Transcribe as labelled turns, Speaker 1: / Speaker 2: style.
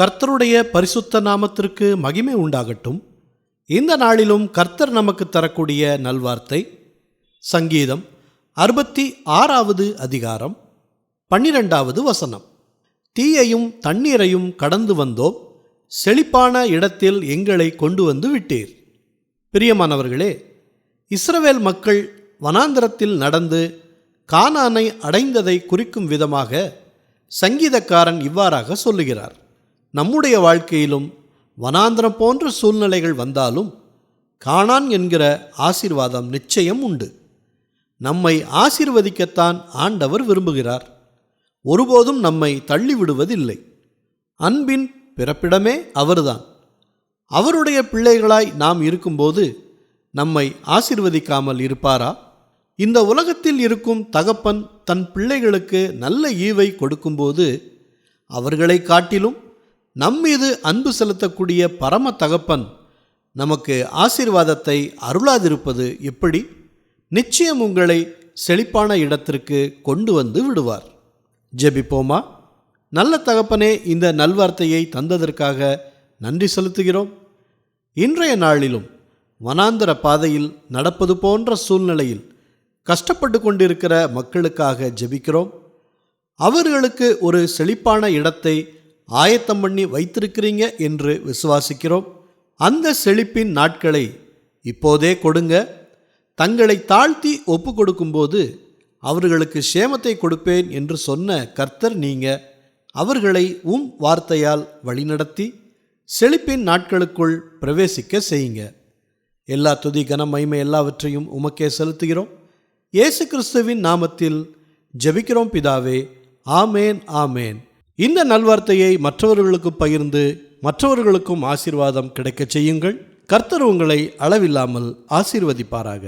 Speaker 1: கர்த்தருடைய பரிசுத்த நாமத்திற்கு மகிமை உண்டாகட்டும். இந்த நாளிலும் கர்த்தர் நமக்கு தரக்கூடிய நல்வார்த்தை சங்கீதம் அறுபத்தி ஆறாவது அதிகாரம் பன்னிரெண்டாவது வசனம். தீயையும் தண்ணீரையும் கடந்து வந்தோம் செழிப்பான இடத்தில் எங்களை கொண்டு வந்து விட்டீர். பிரியமானவர்களே இஸ்ரவேல் மக்கள் வனாந்திரத்தில் நடந்து கானானை அடைந்ததை குறிக்கும் விதமாக சங்கீதக்காரன் இவ்வாறாக சொல்லுகிறார். நம்முடைய வாழ்க்கையிலும் வனாந்திரம் போன்ற சூழ்நிலைகள் வந்தாலும் காணான் என்கிற ஆசீர்வாதம் நிச்சயம் உண்டு. நம்மை ஆசீர்வதிக்கத்தான் ஆண்டவர் விரும்புகிறார். ஒருபோதும் நம்மை தள்ளிவிடுவதில்லை. அன்பின் பிறப்பிடமே அவர்தான். அவருடைய பிள்ளைகளாய் நாம் இருக்கும்போது நம்மை ஆசிர்வதிக்காமல் இருப்பாரா? இந்த உலகத்தில் இருக்கும் தகப்பன் தன் பிள்ளைகளுக்கு நல்ல ஈவை கொடுக்கும்போது அவர்களை காட்டிலும் நம்மீது அன்பு செலுத்தக்கூடிய பரம தகப்பன் நமக்கு ஆசீர்வாதத்தை அருளாதிருப்பது எப்படி? நிச்சயம் உங்களை செழிப்பான இடத்திற்கு கொண்டு வந்து விடுவார். ஜெபிப்போமா? நல்ல தகப்பனே இந்த நல்வார்த்தையை தந்ததற்காக நன்றி செலுத்துகிறோம். இன்றைய நாளிலும் வனாந்தர பாதையில் நடப்பது போன்ற சூழ்நிலையில் கஷ்டப்பட்டு கொண்டிருக்கிற மக்களுக்காக ஜெபிக்கிறோம். அவர்களுக்கு ஒரு செழிப்பான இடத்தை ஆயத்தம் பண்ணி வைத்திருக்கிறீங்க என்று விசுவாசிக்கிறோம். அந்த செழிப்பின் நாட்களை இப்போதே கொடுங்க. தங்களை தாழ்த்தி ஒப்பு கொடுக்கும்போது அவர்களுக்கு சேமத்தை கொடுப்பேன் என்று சொன்ன கர்த்தர் நீங்க அவர்களை உம் வார்த்தையால் வழிநடத்தி செழிப்பின் நாட்களுக்குள் பிரவேசிக்க செய்யுங்க. எல்லா துதி கன மகிமை எல்லாவற்றையும் உமக்கே செலுத்துகிறோம். இயேசு கிறிஸ்துவின் நாமத்தில் ஜெபிக்கிறோம் பிதாவே. ஆமேன் ஆமேன். இந்த நல்வார்த்தையை மற்றவர்களுக்கு பகிர்ந்து மற்றவர்களுக்கும் ஆசீர்வாதம் கிடைக்கச் செய்யுங்கள். கர்த்தர் உங்களை அளவில்லாமல் ஆசீர்வதிப்பாராக.